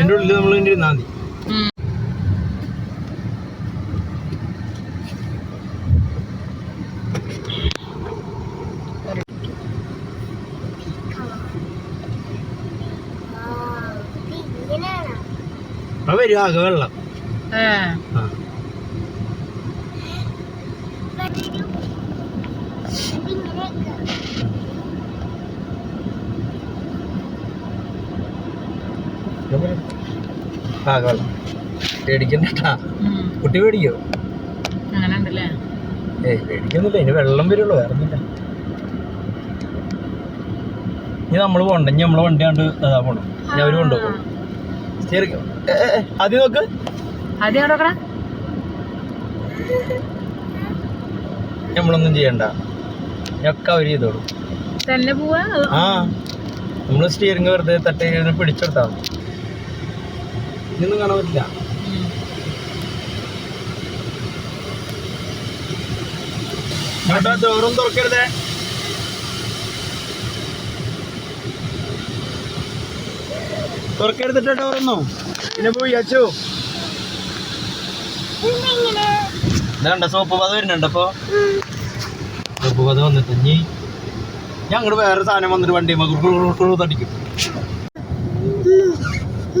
എന്റെ ഉള്ളിൽ നമ്മൾ ഇങ്ങനെ ഇരുന്നാ മതി. അപ്പൊ വരും ആകെ വെള്ളം. ഏ. ആ. ആകെ വെള്ളം പേടിക്കണ്ടാ. കുട്ടി പേടിക്കോ? ഏയ് പേടിക്കൊന്നുമില്ല. ഇനി വെള്ളം വരുള്ളൂ വേറെ ഒന്നുമില്ല ഇനി നമ്മൾ പോണ്ട. ഇനി നമ്മളെ വണ്ടി കണ്ട് അതാ പോണം. ഇനി അവർ കൊണ്ടുപോകും. ശരി ഏ, ഏ, ഏ, ആദ്യം നോക്ക്. ആദ്യം അവിടെ നമ്മളൊന്നും ചെയ്യണ്ട. ഒക്കെ അവർ ചെയ്തോളൂ. തന്നെ പോവാ? ആ. നമ്മൾ സ്റ്റിയറിംഗ് വെറുതെ തട്ടി പിടിച്ചെടുത്താ. ഇനിയൊന്നും കാണാൻ പറ്റില്ല. ചോറും തുറക്കരുതേ. തുറക്കെടുത്തിട്ട് ചോറൊന്നും. പിന്നെ പോയി അച്ചു. ഇതാണ്ട സോപ്പ് പത വരുന്നുണ്ട് അപ്പൊ. സോപ്പ് പത വന്നിട്ട് ഇനി ഞാൻ അങ്ങോട്ട് വേറെ സാധനം വന്നിട്ട് വണ്ടി തടിക്കും.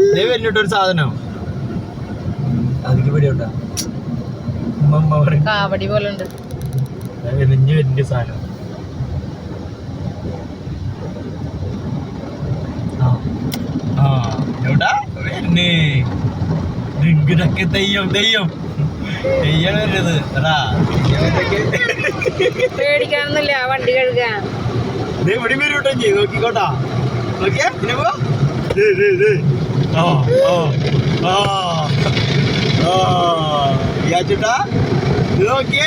ഒരു സാധനം. അതിക്ക് പേടിയുണ്ടാ? കാവടി പോലെ ഉണ്ട് എലിഞ്ഞ് വലിയ സാധനം. എവിടാ? വരുന്നേ. ഡ്രിങ്കിടൊക്കെ തെയ്യം തെയ്യം. തെയ്യം വരുന്നത്. എടാ പേടിക്കാനൊന്നുമില്ല വണ്ടി കഴുകാൻ. ദേ ഇവിടെ വരും കേട്ടോ ഇഞ്ഞി. നോക്കിക്കോട്ടാ. നോക്കിയേ പിന്നെ പോ. యా చుట్టా ఓకే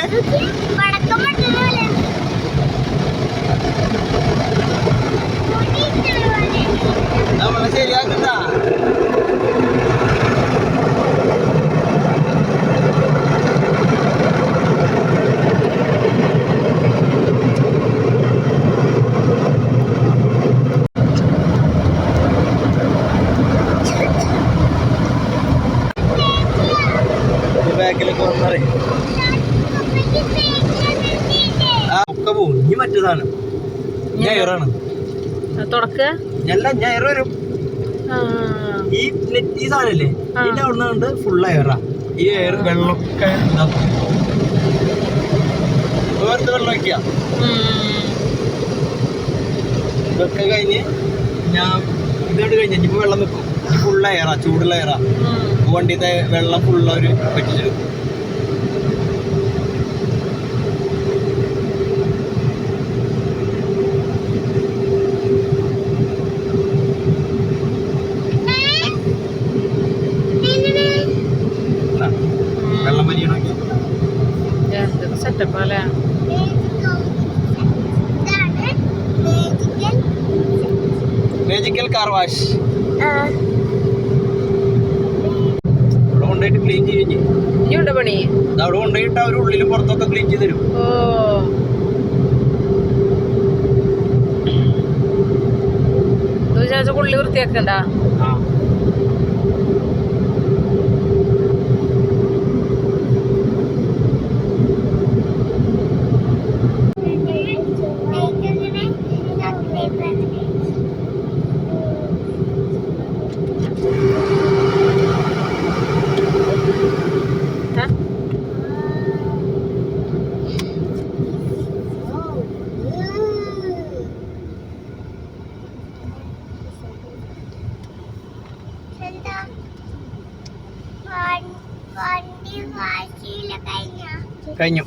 ബാക്കിലൊക്കെ വന്നറേ. ആ ഒക്കെ പോവും. ഇനി മറ്റു സാധനം ഞായറാണ് എല്ലാം ഞായർ വരും. ഈ ഈ സാധനല്ലേ? ഇതിന്റെ അവിടെ ഫുൾ എയറാ ഈ എയർ വെള്ളമൊക്കെ ഇതാക്കും. വെള്ളം വയ്ക്കുക ഇതൊക്കെ കഴിഞ്ഞ് ഞാൻ ഇതോട് കഴിഞ്ഞ. ഇനിയിപ്പോ വെള്ളം വെക്കും. ഫുൾ എയറാ ചൂടുള്ള എയറാ വണ്ടിത്തെ വെള്ളം ഫുള്ള ഒരു പറ്റിച്ചെടുക്കും ഇതാ, വെള്ളം വലിയ സെറ്റപ്പ് കൊണ്ടുപോയിട്ട് ക്ലീൻ ചെയ്യും ഇനി. ഇനി ഉണ്ട് പണി? അവിടെ കൊണ്ടുപോയിട്ട് അവർ ഉള്ളിലും പുറത്തൊക്കെ ക്ലീൻ ചെയ്ത് തരും. ഓ. പുള്ളി വൃത്തിയാക്കണ്ട ആ ആ? വണ്ടി വാശിയില്ല കഴിഞ്ഞ കഴിഞ്ഞു.